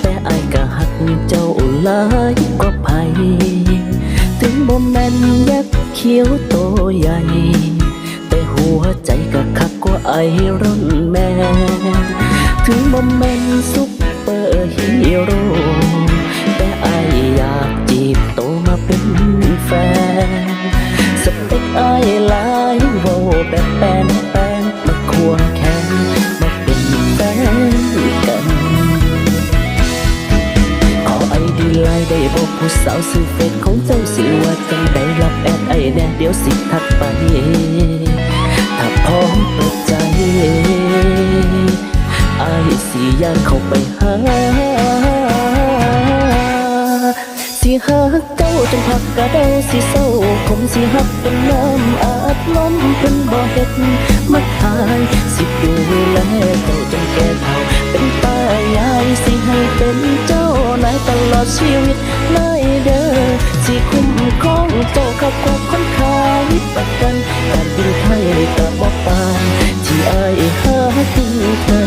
แต่ไอ้ก็หักเจ้าหลายกว่าไผถึงบ่แม่นยักษ์เขียวโตใหญ่ แต่หัวใจก็คักกว่าไอรอนแม่ ถึงบ่แม่นสุข ไลน์ได้บอกผู้สาวซื้อเฟซของเจ้าสิว่าจังได้รับแอดไอแน่เดี๋ยวสิทักไป ถ้าพร้อมเปิดใจไอสิย่านเข้าไปหา สิหักเจ้าจนพักกระเดาสิเศร้าคงสิหักเป็นน้ำอาบล้มเป็นบ่อเฮ็ดมาทายสิดูแลเจ้าจนแก่เฒ่าเป็นตายายสิให้เป็นเจ้า ตลอดชีวิตเลยเด้อสิคุ้มครองเจ้าขับกว่าคนขายประกันการบินไทยก็บ่ปานที่อายหาถึงเธอ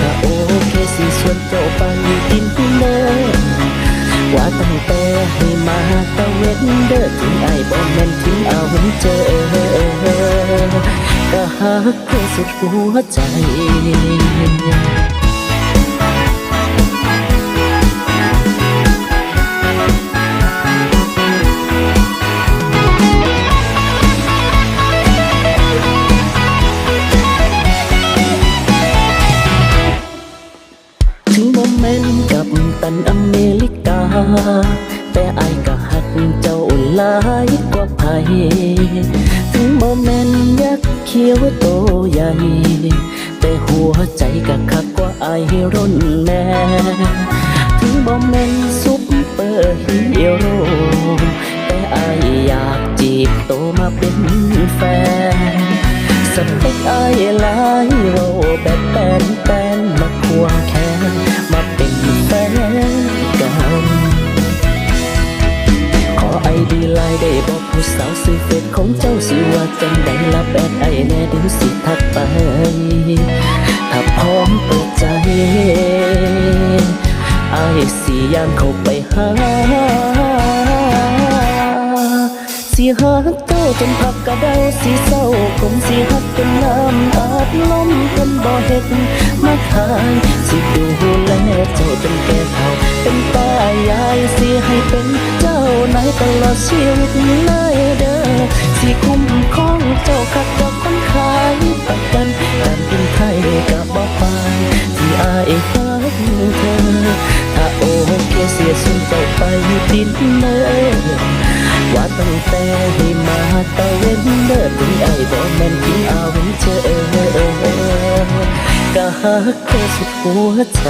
ถ้าโอเคสิชวนเจ้าไปกินเด้อว่าตั้งแต่ให้มาตะเวนเด้อถึงไอ้บ่แม่นถึงเอาเจอก็หักเธอสุดหัวใจ กันอเมริกา แต่อายก็หักเจ้าหลายกว่าไผถึงบ่แม่นยักษ์เขียวโตใหญ่ แต่หัวใจก็คักกว่าไอรอนแมนถึงบ่แม่นซุปเปอร์ฮีโร่แต่อายอยากจีบโตมาเป็นแฟนสเปคอหลายว่า บอกผู้สาวซื้อเฟซของเจ้าสิว่าจังได้รับแอดไอแน่เดี๋ยวสิทักไป ถ้าพร้อมเปิดใจไอายสิย่างเข้าไปหา สิหักเจ้าจนพักกระเดาสิเศร้าคงสิหักจนน้ำอาบล้มจนบ่เฮ็ดมาทายสิดูแลเจ้าจนแก่เฒ่าเป็นตายายสิให้เป็นเจ้านายตลอดชีวิตเดินเนอว่าตั้งแต่ให้มาตะเวนเดินถึงไอ้บ่แม่นที่เอาเจอก็หักแค่สุดหัวใจ